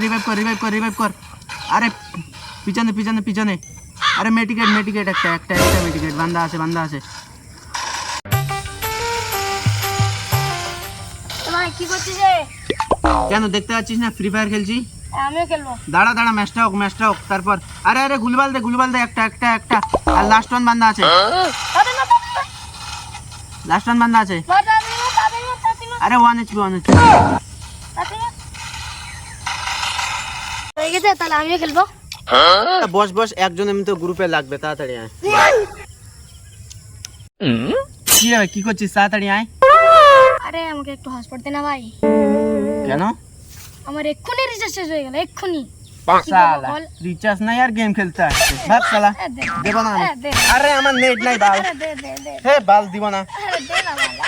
Revive কর revive কর আরে পিছনে পিছনে পিছনে আরে মেটিকেট মেটিকেট একটা একটা একটা মেটিকেট বান্দা আছে বান্দা আছে কি করছিস কেন দেখতে পাচ্ছিস না ফ্রি ফায়ার খেলছি আমিও খেলব দাঁড়া দাঁড়া ম্যাচটা হোক ম্যাচটা হোক তারপর আরে আরে গুলবাল দে গুলবাল দে একটা একটা একটা আর লাস্ট ওয়ান বান্দা আছে লাস্ট ওয়ান বান্দা আছে আরে ওয়ান এইচপি ওয়ান এইচপি তাদের না হয়ে গেছে তাহলে আমিও খেলব। বস বস একজন এমনি তো গ্রুপে লাগবে তাড়াতাড়ি আয়। কি রে ভাই, কি করছিস? তাড়াতাড়ি আয়। আরে আমাকে একটু হসপিটাল দে না ভাই। কেন? আমার এক্ষুনি রিচার্জ শেষ হয়ে গেল এক্ষুনি। কি সালা করব বল? রিচার্জ নাই আর গেম খেলতে আসছে। ভাব সালা এ, দে, দেবো না আমি। এ, দে। আরে আমার নেট নাই বাল। আরে দে দে দে। হে বাল দিব না। আরে দে না বাবা,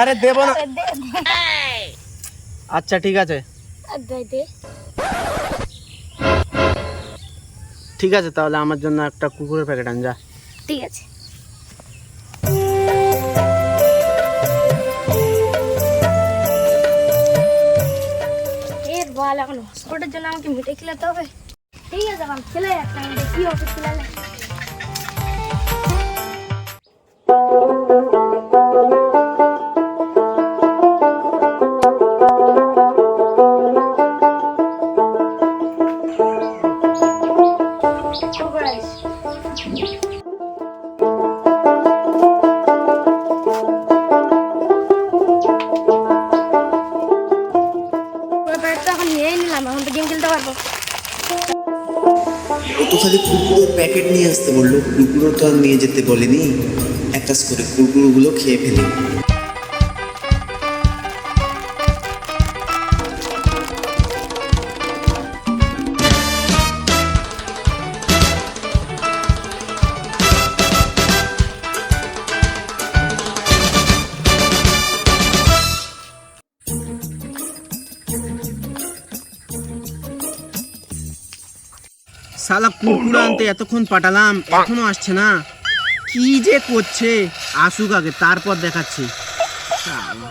আরে দেব না। আরে দে দে। আচ্ছা ঠিক আছে। আরে দে দে। ঠিক আছে, তাহলে আমার জন্য একটা কুকুরের প্যাকেট আন, যা। ঠিক আছে। বল, এখন হসপিটালের জন্য আমাকে মিটে খেলাতে হবে। ঠিক আছে খেলে একটা কি হবে খেলালে তো খালি কুকুরের প্যাকেট নিয়ে আসতে বলল। কুকুরও তো আর নিয়ে যেতে বলেনি। এক কাজ করে কুকুরগুলো খেয়ে ফেলি। শালা কুকুর আনতে এতক্ষণ পাঠালাম এখনও আসছে না। কি যে করছে? আসুক আগে তারপর দেখাচ্ছি। শালা।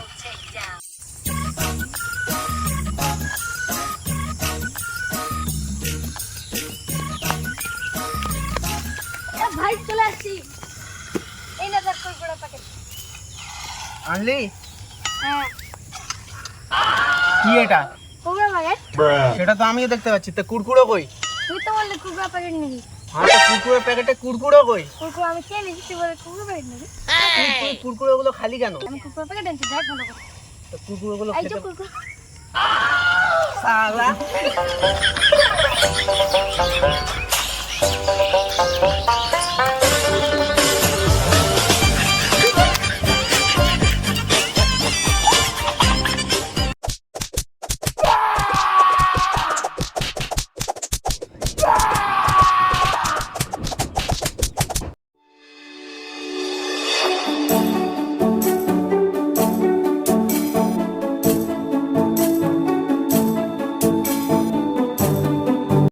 ভাই চলে আসছি। এই না দেখ কই বড় প্যাকেট আনলি? হ্যাঁ। কি এটা? কুকুরের প্যাকেট সেটা তো আমিও দেখতে পাচ্ছি। তা কুড়কুড়ো কই? তুই তো বললি কুকুরের প্যাকেট নিবি। হ্যাঁ তো কুরকুরের প্যাকেটে কুরকুড়ো কই? কুকুর আমি কে নিয়েছি তুই বলে কুকুরের প্যাকেট নিবি। তুই কুরকুড়ো গুলো খালি কেন? আমি কুকুরের প্যাকেট আনছি দেখ ভালো করে। তো কুরকুড়ো গুলো খেতে কুকুর শালা